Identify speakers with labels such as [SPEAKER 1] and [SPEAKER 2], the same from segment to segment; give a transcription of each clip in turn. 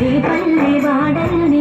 [SPEAKER 1] పల్లె వాడల్ని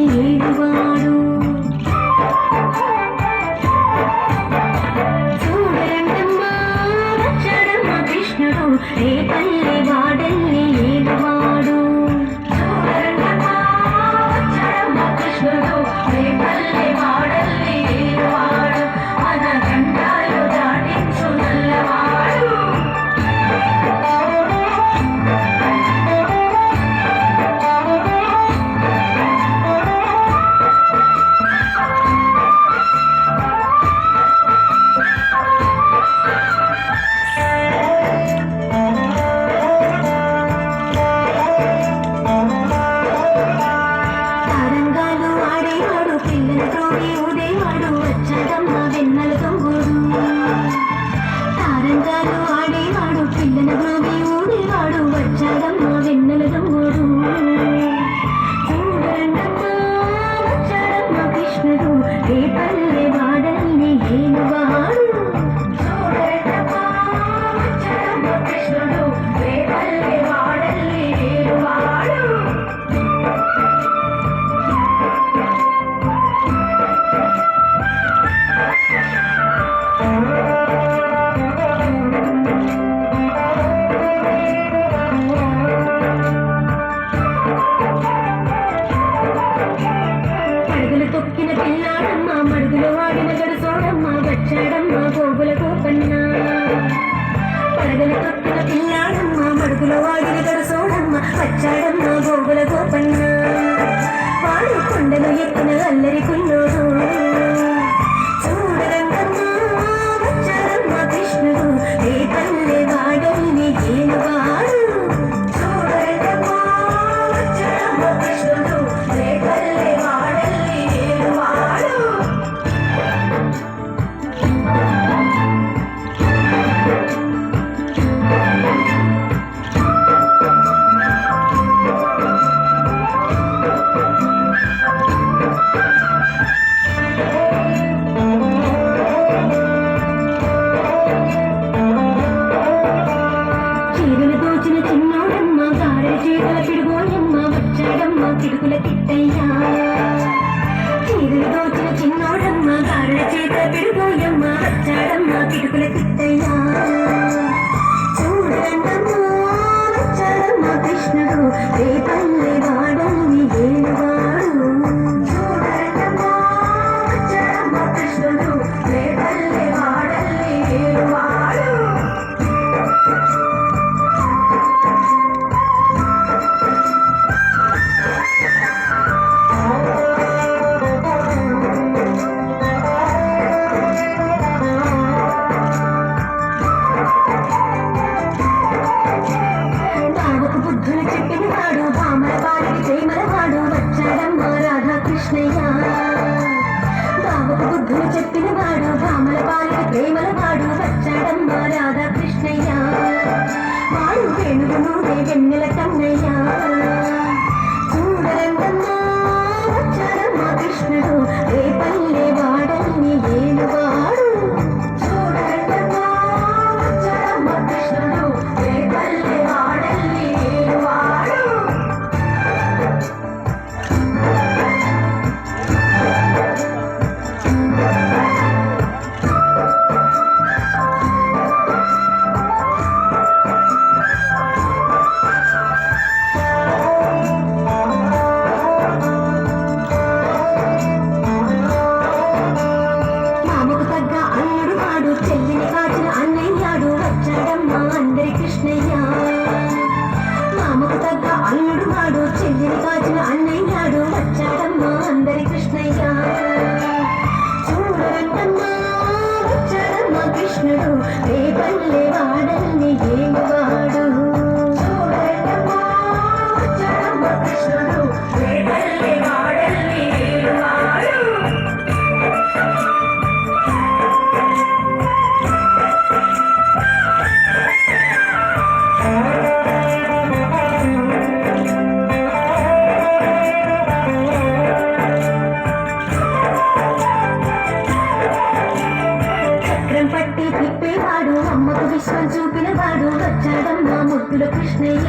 [SPEAKER 1] Keep అల్లరి కున్నోడు お願。నిప్పేవాడు అమ్మకు విశ్వం చూపిన వాడు వచ్చాడమ్మ ముద్దుల కృష్ణయ్య.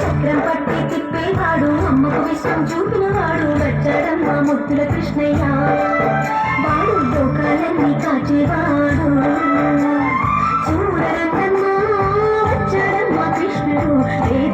[SPEAKER 1] చక్రం పట్టి తిప్పేవాడు అమ్మకు విశ్వం చూపిన వాడు వచ్చాడమ్మ ముద్దుల కృష్ణయ్య. వాడు లోకాలన్నీ కాచేవాడు. చూడరంగన్నా వచ్చాడమ్మా కృష్ణుడు ఏ